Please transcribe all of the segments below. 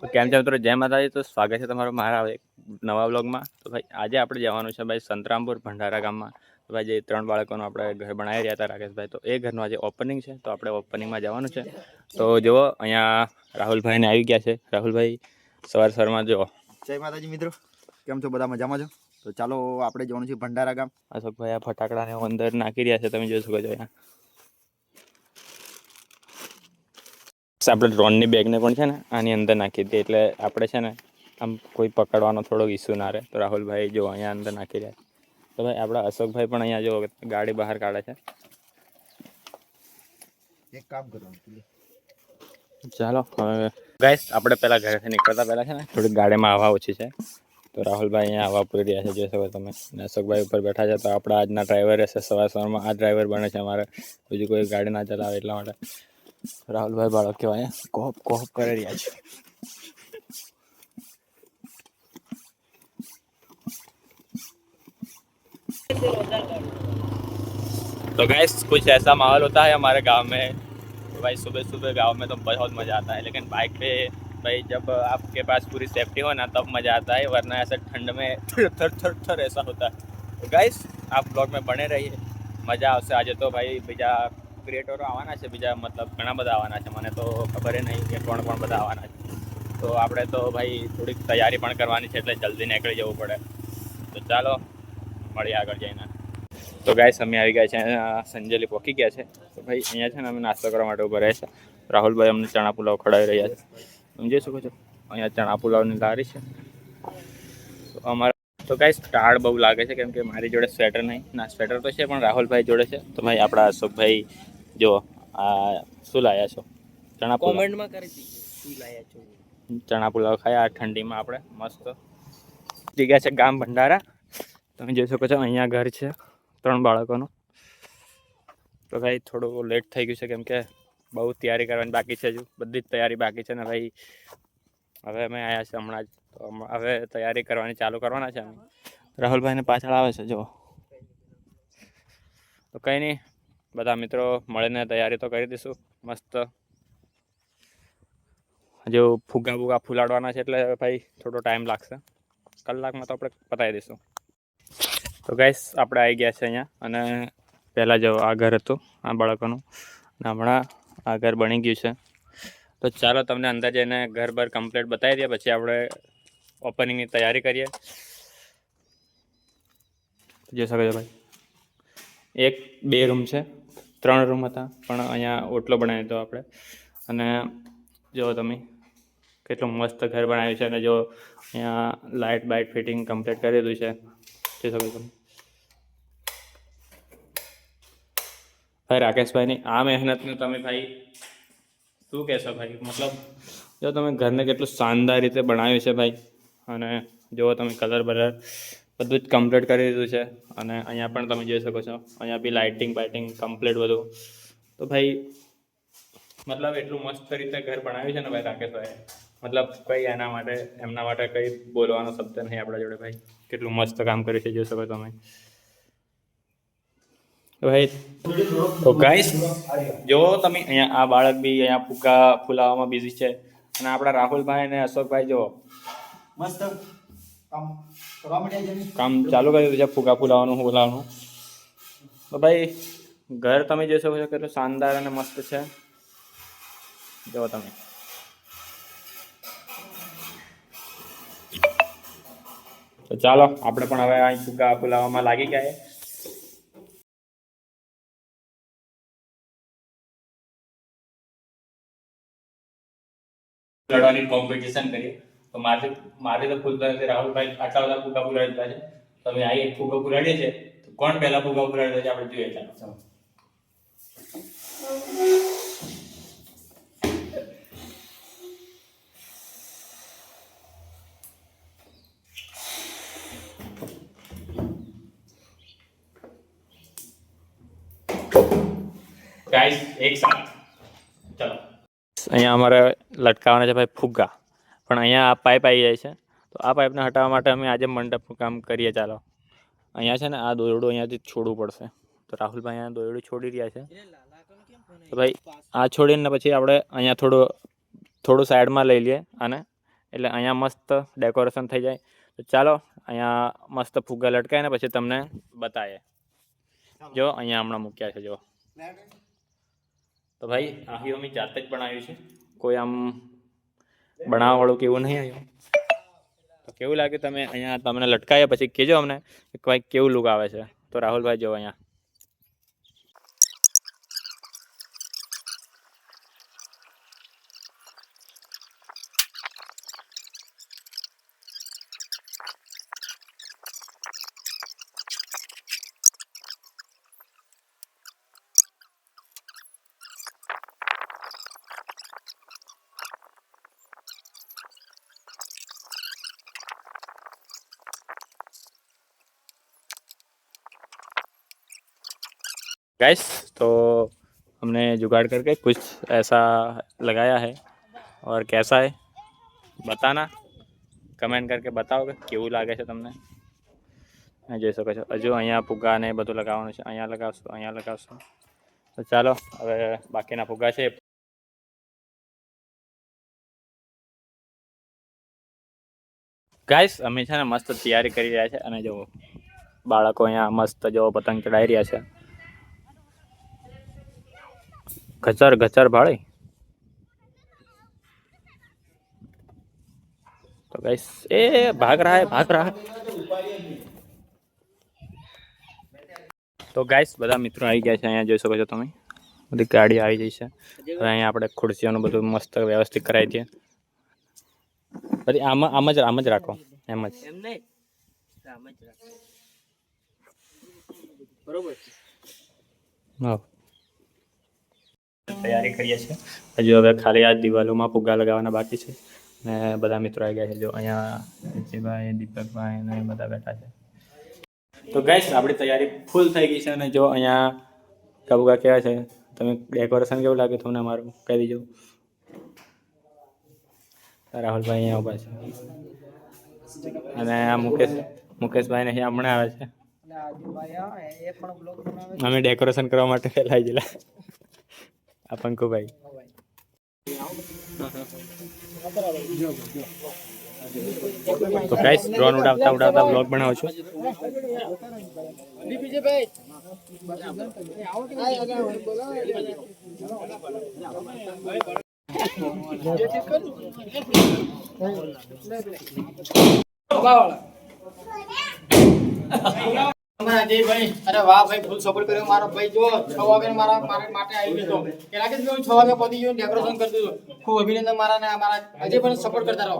તો કેમ છે મિત્રો? જય માતાજી. તો સ્વાગત છે તમારું મારા એક નવા બ્લોગમાં તો ભાઈ આજે આપણે જવાનું છે ભાઈ સંતરામપુર ભંડારા ગામમાં. તો ભાઈ જે ત્રણ બાળકોનું આપણે ઘર બનાવી રહ્યા હતા રાકેશભાઈ તો એ ઘરનું આજે ઓપનિંગ છે. તો આપણે ઓપનિંગમાં જવાનું છે. તો જુઓ અહીંયા રાહુલભાઈને આવી ગયા છે. રાહુલભાઈ સવાર સવારમાં જુઓ. જય માતાજી મિત્રો. કેમ છો? બધા મજામાં છો? તો ચાલો આપણે જવાનું છે ભંડારા ગામ. અશોકભાઈ આ ફટાકડાને અંદર નાખી રહ્યા છે. તમે જોઈ શકો છો અહીંયા. આપણે ડ્રોનની બેગને પણ છે ને આની અંદર નાખી દીધી એટલે આપણે છે ને આમ કોઈ પકડવાનો થોડો ઇસ્યુ ના રહે. તો રાહુલભાઈ જો અહીંયા અંદર નાખી રહ્યા તો ભાઈ આપણા અશોકભાઈ પણ અહીંયા જો ગાડી બહાર કાઢે છે. એક કામ ચાલો હવે ગાઈસ આપણે પહેલાં ઘરેથી નીકળતા પહેલાં છે ને થોડીક ગાડીમાં હવા ઓછી છે. તો રાહુલભાઈ અહીંયા હવા પૂરી રહ્યા છે જોઈ શકો તમે. અને અશોકભાઈ ઉપર બેઠા છે તો આપણા આજના ડ્રાઈવર રહેશે સવાર સવારમાં આ ડ્રાઈવર બને છે અમારે. બીજું કોઈ ગાડી ના ચલાવે એટલા માટે. રાહુલભાઈ બાળક કહેવાય કોપ કોપ કરી રહ્યા છે तो गैस कुछ ऐसा माहौल होता है हमारे गांव में तो भाई सुबह सुबह गांव में तो बहुत मज़ा आता है लेकिन बाइक पे भाई जब आपके पास पूरी सेफ्टी हो ना तब मज़ा आता है वरना ऐसा ठंड में थर थर थर थर ऐसा होता है तो गाइस आप ब्लॉग में बने रहिए મજા આવશે આજે તો ભાઈ બીજા ક્રિએટરો આવવાના છે, બીજા મતલબ ઘણા બધા આવવાના છે, મને તો ખબર નહીં કે કોણ કોણ બધા આવવાના છે. તો આપણે તો ભાઈ થોડીક તૈયારી પણ કરવાની છે, એટલે જલ્દી નીકળી જવું પડે. તો ચાલો, મળીએ આગળ જઈને. તો ગાય અમે આવી ગયા છે સંજેલી પહોંચી ગયા છે. તો ભાઈ, અહીંયા છે ને અમે નાસ્તો કરવા માટે ઊભા રહ્યા છે. રાહુલભાઈ અમને ચણા પુલાવ ખવડાવી રહ્યા છે. સમજી શકો છો? અહીંયા ચણા પુલાવની લારી છે. અમારા તો ગાઈસ ટાળ બહુ લાગે છે કેમ કે મારી જોડે સ્વેટર નહીં. ના સ્વેટર તો છે પણ રાહુલભાઈ જોડે છે. તો ભાઈ આપણા અશોકભાઈ જો આ શું લાયા છો? ચણા કોમેન્ટમાં કરી દીજો શું લાયા છો? ચણા પુલાવ ખાયા આ ઠંડીમાં આપણે મસ્ત જગ્યા છે ગામ ભંડારા. તમે જોઈ શકો છો અહીંયા ઘર છે ત્રણ બાળકોનું. તો ભાઈ થોડું લેટ થઈ ગયું છે કેમ કે બહુ તૈયારી કરવાની બાકી છે હજુ. બધી જ તૈયારી બાકી છે ને ભાઈ હવે અમે આવ્યા છીએ હમણાં જ. હવે તૈયારી કરવાની ચાલુ કરવાના છે અમે. રાહુલભાઈને પાછળ આવે છે, જો. તો કંઈ નહીં, બધા મિત્રો મળીને તૈયારી તો કરી દઈશું. મસ્ત. હજુ ફુગ્ગા બુગા ફૂલાડવાના છે એટલે ભાઈ થોડો ટાઈમ લાગશે. કલાકમાં તો આપણે પતાવી દઈશું. તો ગાઈસ આપણે આવી ગયા છે અહીંયા. અને પહેલાં જો આ ઘર હતું, આ બાળકોનું. હમણાં આ ઘર બની ગયું છે. તો ચાલો તમને અંદર જઈને ઘર બર કમ્પ્લીટ બતાવી દઈએ, પછી આપણે ઓપનિંગની તૈયારી કરીએ. જોઈ શકો છો ભાઈ એક, બે રૂમ છે. ત્રણ રૂમ હતા, પણ અહીંયા ઓટલો બનાવી દીધો આપણે. અને જો તમે કેટલું મસ્ત ઘર બનાવ્યું છે અને જો અહીંયા લાઇટ બાઇટ ફિટિંગ કમ્પ્લીટ કરી દીધું છે. જોઈ શકો તમે ભાઈ રાકેશભાઈની આ મહેનતને તમે ભાઈ શું કહેશો ભાઈ, મતલબ? જો તમે ઘરને કેટલું શાનદાર રીતે બનાવ્યું છે ભાઈ, અને જુઓ તમે કલર બલર બધું જ કમ્પ્લીટ કરી દીધું છે, અને અહીંયા પણ તમે જોઈ શકો છો, અહીંયા બી લાઇટિંગ બાઇટિંગ કમ્પ્લીટ બધું. તો ભાઈ, મતલબ એટલું મસ્ત રીતે ઘર બનાવ્યું છે ને ભાઈ રાકેશભાઈ મતલબ કઈ એના માટે, એમના માટે કઈ બોલવાનો શબ્દ નહીં આપણા જોડે ભાઈ. કેટલું મસ્ત કામ કર્યું છે, જોઈ શકો તમે. ભાઈ તો ગાઈસ જો તમે અહીંયા આ બાળક બી અહીંયા ફૂકા ફૂલાવામાં બિઝી છે અને આપણા રાહુલભાઈ અને અશોકભાઈ જો મસ્ત કામ ચાલુ કર્યું છે ફૂકા ફુલાવાનું ફૂલાવાનું. તો ભાઈ ઘર તમે જોઈ શકો છો કેટલું શાનદાર અને મસ્ત છે. જુઓ તમે. તો ચાલો આપણે પણ હવે અહીં ફૂગા ફૂલાવામાં લાગી ગયા લડવાની કોમ્પિટિશન કરીએ. તો મારે મારે તો ફૂલતા નથી રાહુલભાઈ આટલા બધા ફૂગા દીધા છે. તો આ એક ફુગો ફુલાડીએ છીએ. તો કોણ પહેલા ફુગા ફુલાડી છે આપણે જોઈએ ચાલો. ગાઈસ એક અહીંયા અમારે લટકાવવાના છે ભાઈ ફુગ્ગા. પણ અહીંયા આ પાઇપ આવી જાય છે. તો આ પાઇપને હટાવવા માટે અમે આજે મંડપનું કામ કરીએ ચાલો. અહીંયા છે ને આ દોરડું અહીંયાથી છોડવું પડશે. તો રાહુલભાઈ અહીંયા દોરડું છોડી રહ્યા છે. તો ભાઈ, આ છોડીને પછી આપણે અહીંયા થોડું થોડું સાઈડમાં લઈ લઈએ અને એટલે અહીંયા મસ્ત ડેકોરેશન થઈ જાય. તો ચાલો, અહીંયા મસ્ત ફુગ્ગા લટકાય ને પછી તમને બતાવીએ. જો, અહીંયા હમણાં મૂક્યા છે, જો. તો ભાઈ, આહી અમે જાતે જ બનાવ્યું છે. કોઈ આમ બનાવવાવાળું કે એવું નહીં આવ્યું. તો કેવું લાગ્યું તમે અહીંયા? તમને લટકાયા પછી કહેજો અમને કે ભાઈ કેવું લુક આવે છે? તો રાહુલભાઈ જો અહીંયા. गैस तो हमने जुगाड़ करके कुछ ऐसा लगाया है और कैसा है बताना કમેન્ટ કરકે બતાવો કે કેવું લાગે છે તમને અહીં જોઈ શકો છો હજુ અહીંયા ફુગ્ગા ને એ બધું લગાવવાનું છે અહીંયા લગાવશું અહીંયા લગાવશું તો ચાલો હવે બાકીના ફુગ્ગા છે ગાઈસ અમે છે ને મસ્ત તૈયારી કરી રહ્યા છે અને જો બાળકો અહીંયા મસ્ત જો પતંગ ચડાવી રહ્યા છે ગચર ગચર ભાળી तो गाइस ए भाग रहा है भाग रहा है તો ગાઈસ બધા મિત્રો આવી ગયા છે અહીંયા જોઈ શકો છો તમે બધી ગાડી આવી જઈ છે હવે અહીંયા આપણે ખુરશીઓનું બધું મસ્ત વ્યવસ્થિત કરાવી દઈએ પછી આમ આમ જ આમ જ રાખો એમ જ એમ નહીં આમ જ રાખ બરોબર છે હા તૈયારી કરીએ છીએ. હજુ હવે ખાલી આ દિવાલોમાં ફુગ્ગા લગાવવાના બાકી છે. ને બધા મિત્રો આવી ગયા છે. જો અહીંયા વિજયભાઈ દીપકભાઈ ને બધા બેઠા છે. તો ગાઈસ આપણી તૈયારી ફૂલ થઈ ગઈ છે અને જો અહીંયા કબુગા કેવા છે? તમે ડેકોરેશન કેવું લાગે તમને અમારું? કહી દીજો. રાહુલભાઈ અહીંયા ઊભા છે. અને આ મુકેશ મુકેશભાઈ ને અહીંયા હમણાં આવે છે. અમે ડેકોરેશન કરવા માટે ફેલાઈ ગયેલા. આ પંકુભાઈ. તો ગાઈસ ડ્રોન ઉડાવતા ઉડાવતા બ્લોગ બનાવું છું. અમારા અજયભાઈ, અરે વાહ ભાઈ ફૂલ સપોર્ટ કર્યો મારો ભાઈ. જો છ વાગે મારા મારા માટે આવી ગયો હતો. કે છે હું છ વાગે પહોંચી ગયો ડેકોરેશન કરી દીધું ખૂબ અભિનંદન મારા ને મારા અજયભાઈને સપોર્ટ કરતા રહો.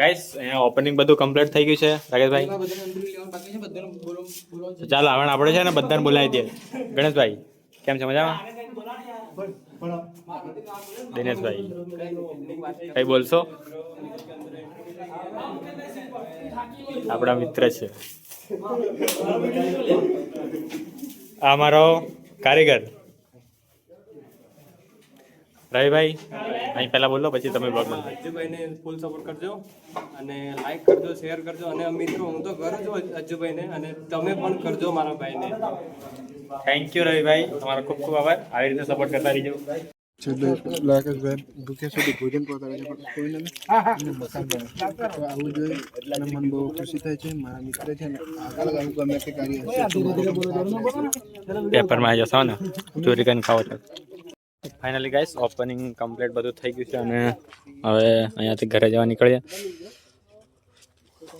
ગાઈસ અહીંયા ઓપનિંગ બધું કમ્પ્લીટ થઈ ગયું છે રાકેશભાઈ. એમાં બધાને અંદર લેવાનું બાકી છે બધાને બોલો બોલો. તો ચાલો હવે આપણે છે ને બધાને બોલાવી દઈએ. ગણેશભાઈ કેમ છે મજામાં? દિનેશભાઈ. કઈ બોલશો? આપણા મિત્ર છે. આ મારો કારીગર. રવિભાઈ અહીં પહેલા બોલો પછી તમે બ્લોગ બનાવો. અજ્જુભાઈને ફૂલ સપોર્ટ કરજો અને લાઈક કરજો શેર કરજો. અને મિત્રો હું તો કરું છું અજ્જુભાઈને અને તમે પણ કરજો મારા ભાઈને. થેન્ક યુ રવિભાઈ તમારો ખૂબ ખૂબ આભાર. આવી રીતે સપોર્ટ કરતા રહીજો. છેલ્લે લાકેશભાઈ ભૂખ્યા સુધી ભોજન પહોંચાડે છે પણ કોઈને અને મકાન તો આવું જોઈએ અને મને બહુ ખુશી થાય છે મારા મિત્ર છે ને આગળ આવું ગમે તે કાર્ય હશે તો મારું સાથ પેપરમાં આવી જશો ને? ચોરી કરીને ખાવો છો. ફાઇનલી ગાઈસ ઓપનિંગ કમ્પ્લીટ બધું થઈ ગયું છે અને હવે અહીંયાથી ઘરે જવા નીકળીએ.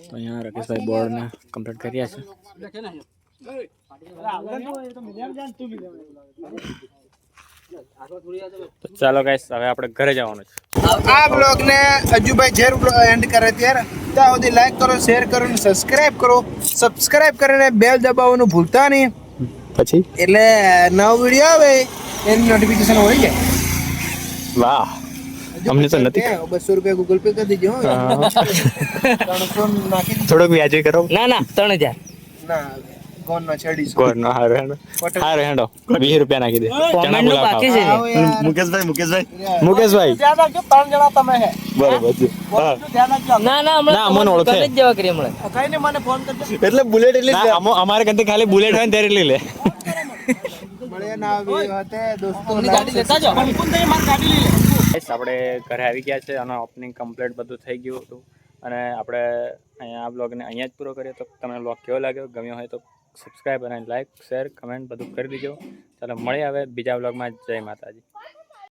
તો અહીંયા રકેશભાઈ બોર્ડને કમ્પ્લીટ કર્યા છે. ચાલો ગાઈસ હવે આપણે ઘરે જવાનું છે. આ બ્લોગ ને અજુભાઈ જેર એન્ડ કરે ત્યારે ત્યાં સુધી લાઈક કરો શેર કરો ને સબસ્ક્રાઇબ કરો. સબસ્ક્રાઇબ કરીને બેલ દબાવવાનું ભૂલતા નહીં. પછી? એટલે નવો વીડિયો આવે. એની નોટિફિકેશન હોય છે વાહ. અમને તો નથી બસો રૂપિયા ગૂગલ પે કરી દેજો થોડોક વ્યાજે કરો. ના ના ત્રણ હજાર. ના ગોન ના નો હારો હેડો. હારો હેડો. વીસ રૂપિયા નાખી દે. ચણા કોમેન્ટ બાકી છે મુકેશભાઈ મુકેશભાઈ. મુકેશભાઈ. ધ્યાન રાખજો ત્રણ જણા તમે હે. બરોબર છે. હા. ધ્યાન રાખજો. ના ના ના, અમને હમણાં ઓળખે. જ જવા કરીએ હમણાં. કઈ નહીં મને ફોન કરજો. એટલે બુલેટ એટલે ના, અમારે કંઈ ખાલી બુલેટ હોય ને ત્યારે લઈ લે. મળે આવી આપણે ઘરે આવી ગયા છે અને ઓપનિંગ કમ્પ્લીટ બધું થઈ ગયું હતું. અને આપણે અહીંયા આ બ્લોગને અહીંયા જ પૂરો કરીએ તો તમને બ્લોગ કેવો લાગ્યો? ગમ્યો હોય તો સબસ્ક્રાઈબ અને લાઈક શેર કમેન્ટ બધું કરી દીજો. ચાલો મળીએ હવે બીજા બ્લોગમાં જય માતાજી.